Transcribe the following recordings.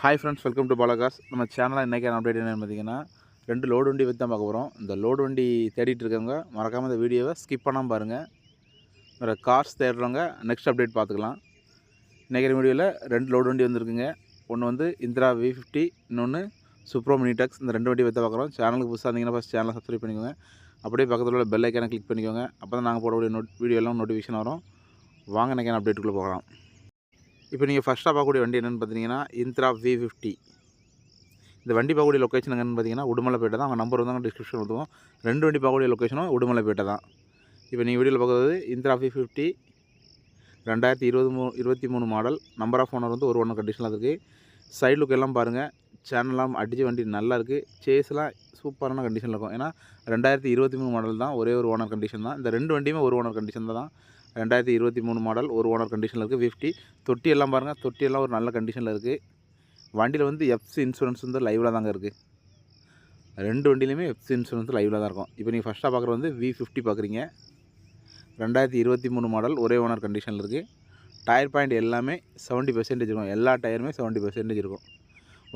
Hi friends welcome to பாலகாஸ் நம்ம சேனலில் இன்றைக்கி அப்டேட் என்னென்னு பார்த்தீங்கன்னா ரெண்டு லோடு வண்டி பற்றி தான் பார்க்க போகிறோம் இந்த லோடு வண்டி தேடிட்டு இருக்கவங்க மறக்காமல் இந்த வீடியோவை ஸ்கிப் பண்ணாமல் பாருங்கள் வேறு கார்ஸ் தேடுறவங்க நெக்ஸ்ட் அப்டேட் பார்த்துக்கலாம். இன்றைக்கிற வீடியோவில் ரெண்டு லோடு வண்டி வந்திருக்குங்க. ஒன்று வந்து இந்திரா வி ஃபிஃப்டி இன்னொன்று சுப்ரோ மினிடெக்ஸ் இந்த ரெண்டு வண்டி பற்றி பார்க்குறோம். சேனலுக்கு புதுசாக இருந்தீங்கன்னா ஃபஸ்ட் சேனலை சப்ஸ்கிரைப் பண்ணிக்கோங்க. அப்படியே பக்கத்தில் உள்ள பெல் ஐக்கானை கிளிக் பண்ணிக்கோங்க. அப்போ தான் நாங்கள் போடக்கூடிய நோட் வீடியோலாம் நோட்டிஃபிகேஷன் வரும். வாங்க இன்றைக்கி அப்டேட்டுக்குள்ளே போகலாம். இப்போ நீங்கள் ஃபஸ்ட்டாக பார்க்கக்கூடிய வண்டி என்னென்னு பார்த்தீங்கன்னா இந்திரா வி ஃபிஃப்டி இந்த வண்டி பார்க்கக்கூடிய லொக்கேஷன் எங்கன்னு பார்த்தீங்கன்னா உடுமலைப்பேட்டை தான். அவங்க நம்பர் வந்து டிஸ்கிரிப்ஷன் கொடுத்துவோம் ரெண்டு வண்டி பார்க்கக்கூடிய லொக்கேஷனும் உடுமலைப்பேட்டை தான். இப்போ நீங்கள் வீடியோவில் பார்க்குறது இந்திரா வி ஃபிஃப்டி ரெண்டாயிரத்தி இருபது மூ இருபத்தி மூணு மாடல் நம்பர் ஆஃப் ஓனர் வந்து ஒரு ஒன்று கண்டிஷனில் இருக்குது சைடு லுக் எல்லாம் பாருங்கள் சேனல்லாம் அடித்த வண்டி நல்லா இருக்குது சேஸ்லாம் சூப்பரான கண்டிஷனில் இருக்கும். ஏன்னா ரெண்டாயிரத்தி இருபத்தி மூணு மாடல் தான். ஒரே ஒரு ஓனர் கண்டிஷன் தான். இந்த ரெண்டு வண்டியுமே ஒரு ஓனர் கண்டிஷன் தான். ரெண்டாயிரத்தி இருபத்தி மூணு மாடல் ஒரு ஓனர் கண்டிஷனில் இருக்குது ஃபிஃப்டி தொட்டி எல்லாம் பாருங்கள் தொட்டி எல்லாம் ஒரு நல்ல கண்டிஷனில் இருக்குது வண்டியில் வந்து எஃப்சி இன்சூரன்ஸ் வந்து லைவில் தாங்க இருக்குது ரெண்டு வண்டியிலையுமே எஃப்சி இன்சூரன்ஸ் லைவில் தான் இருக்கும். இப்போ நீங்கள் ஃபஸ்ட்டாக பார்க்குறது வந்து வி ஃபிஃப்டி பார்க்குறீங்க ரெண்டாயிரத்தி இருபத்தி மூணு மாடல் ஒரே ஓனர் கண்டிஷனில் இருக்குது டயர் பாயிண்ட் எல்லாமே செவன்ட்டி பர்சன்டேஜ் இருக்கும். எல்லா டயருமே செவன்ட்டி பர்சன்டேஜ் இருக்கும்.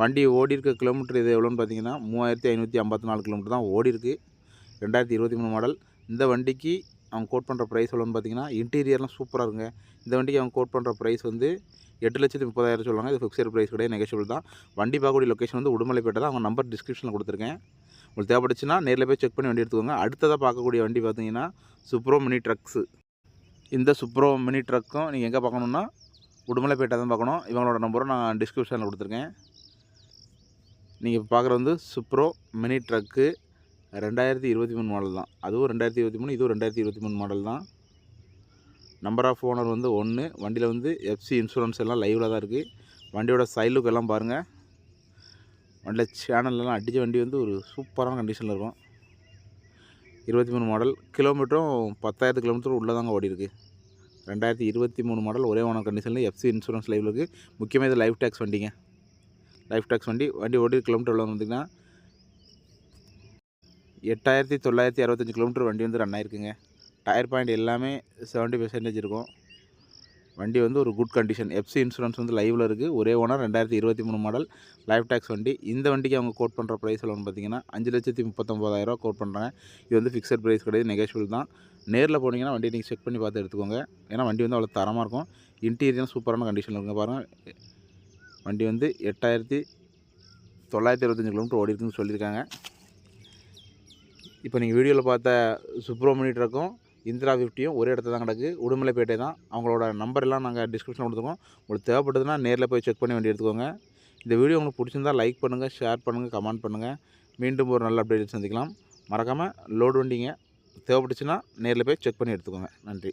வண்டி ஓடி இருக்க கிலோமீட்டர் இது எவ்வளோன்னு பார்த்தீங்கன்னா மூவாயிரத்தி ஐநூற்றி ஐம்பத்தி நாலு கிலோமீட்டர் தான் ஓடி இருக்குது ரெண்டாயிரத்தி இருபத்தி மூணு மாடல் இந்த வண்டிக்கு அவங்க கோட் பண்ணுற ப்ரைஸ் எவ்வளோன்னு பார்த்தீங்கன்னா இன்டீரியர்லாம் சூப்பராக இருக்குங்க. இந்த வண்டிக்கு அவங்க கோட் பண்ணுற ப்ரைஸ் வந்து எட்டு லட்சத்து முப்பதாயிரம் சொல்லுவாங்க. இது ஃபிக்ஸட் ப்ரைஸ் கிடையாது நெகஷியபிள் தான். வண்டி பார்க்கக்கூடிய லொக்கேஷன் வந்து உடுமலைப்பேட்டை தான். அவங்க நம்பர் டிஸ்கிரிப்ஷனில் கொடுத்துருக்கேன். உங்களுக்கு தேவைப்பட்டுச்சுன்னா நேரில் போய் செக் பண்ணி வண்டி எடுத்துக்கோங்க. அடுத்ததாக பார்க்கக்கூடிய வண்டி பார்த்தீங்கன்னா சுப்ரோ மினி ட்ரக்ஸு இந்த சுப்ரோ மினி ட்ரக்கும் நீங்கள் எங்கே பார்க்கணுன்னா உடுமலைப்பேட்டை தான் பார்க்கணும். இவங்களோட நம்பரும் நான் டிஸ்கிரிப்ஷனில் கொடுத்துருக்கேன். நீங்கள் இப்போ பார்க்குறது வந்து சுப்ரோ மினி ட்ரக்கு ரெண்டாயிரத்தி இருபத்தி மூணு மாடல் தான். அதுவும் ரெண்டாயிரத்தி இருபத்தி மூணு இதுவும் ரெண்டாயிரத்தி இருபத்தி மூணு மாடல் தான். நம்பர் ஆஃப் ஓனர் வந்து ஒன்று வண்டியில் வந்து எஃப்சி இன்சூரன்ஸ் எல்லாம் லைவில் தான் இருக்குது வண்டியோட சைலுக்கு எல்லாம் பாருங்கள் வண்டியில் சேனல்லாம் அடித்த வண்டி வந்து ஒரு சூப்பரான கண்டிஷனில் இருக்கும். இருபத்தி மூணு மாடல் கிலோமீட்டரும் பத்தாயிரத்து கிலோமீட்டர் உள்ளே தாங்க ஓடி இருக்குது ரெண்டாயிரத்தி இருபத்தி மூணு மாடல் ஒரே ஓனர் கண்டிஷனில் எஃப்சி இன்சூரன்ஸ் லைவில் இருக்குது முக்கியமாக இது லைஃப் டேக்ஸ் வண்டிங்க. லைஃப் டேக்ஸ் வண்டி வண்டி ஓடி கிலோமீட்டர் உள்ளே வந்தீங்கன்னா எட்டாயிரத்தி தொள்ளாயிரத்தி அறுபத்தஞ்சி கிலோமீட்டர் வண்டி வந்து ரன் ஆயிருக்குங்க. டயர் பாயிண்ட் எல்லாமே செவன்ட்டி பர்சன்டேஜ் இருக்கும். வண்டி வந்து ஒரு குட் கண்டிஷன் எஃப்சி இன்சூரன்ஸ் வந்து லைவில் இருக்குது ஒரே ஓனர் ரெண்டாயிரத்தி இருபத்தி மூணு மாடல் லைஃப் டேக்ஸ் வண்டி. இந்த வண்டிக்கு அவங்க கோட் பண்ணுற ப்ரைஸ் எல்லாம் பார்த்தீங்கன்னா அஞ்சு லட்சத்தி முப்பத்தொம்போதாயிரரூவா கோட் பண்ணுறாங்க இது வந்து ஃபிக்ஸட் ப்ரைஸ் கிடையாது நெகோஷியபிள் தான். நேரில் போனீங்கன்னா வண்டி நீங்கள் செக் பண்ணி பார்த்து எடுத்துக்கோங்க. ஏன்னா வண்டி வந்து அவ்வளோ தரமாக இருக்கும். இன்டீரியரும் சூப்பரான கண்டிஷனில் இருக்குங்க பாருங்கள் வண்டி வந்து எட்டாயிரத்தி தொள்ளாயிரத்தி இருபத்தஞ்சி கிலோமீட்டர் ஓடி இருக்குன்னு சொல்லியிருக்காங்க. இப்போ நீங்கள் வீடியோவில் பார்த்த சுப்ரமணி ட்ரக்கும் இந்திரா ஃபிஃப்டியும் ஒரே இடத்துல தான் கிடக்கு. உடுமலைப்பேட்டை தான். அவங்களோட நம்பர்லாம் நாங்கள் டிஸ்கிரிப்ஷன் கொடுத்துருக்கோம். உங்களுக்கு தேவைப்பட்டதுன்னா நேரில் போய் செக் பண்ணி வேண்டி எடுத்துக்கோங்க. இந்த வீடியோ உங்களுக்கு பிடிச்சிருந்தால் லைக் பண்ணுங்கள் ஷேர் பண்ணுங்கள் கமெண்ட் பண்ணுங்கள் மீண்டும் ஒரு நல்ல அப்டேட் சந்திக்கலாம். மறக்காமல் லோடு வண்டிங்க. தேவைப்பட்டுச்சுன்னா நேரில் போய் செக் பண்ணி எடுத்துக்கோங்க. நன்றி.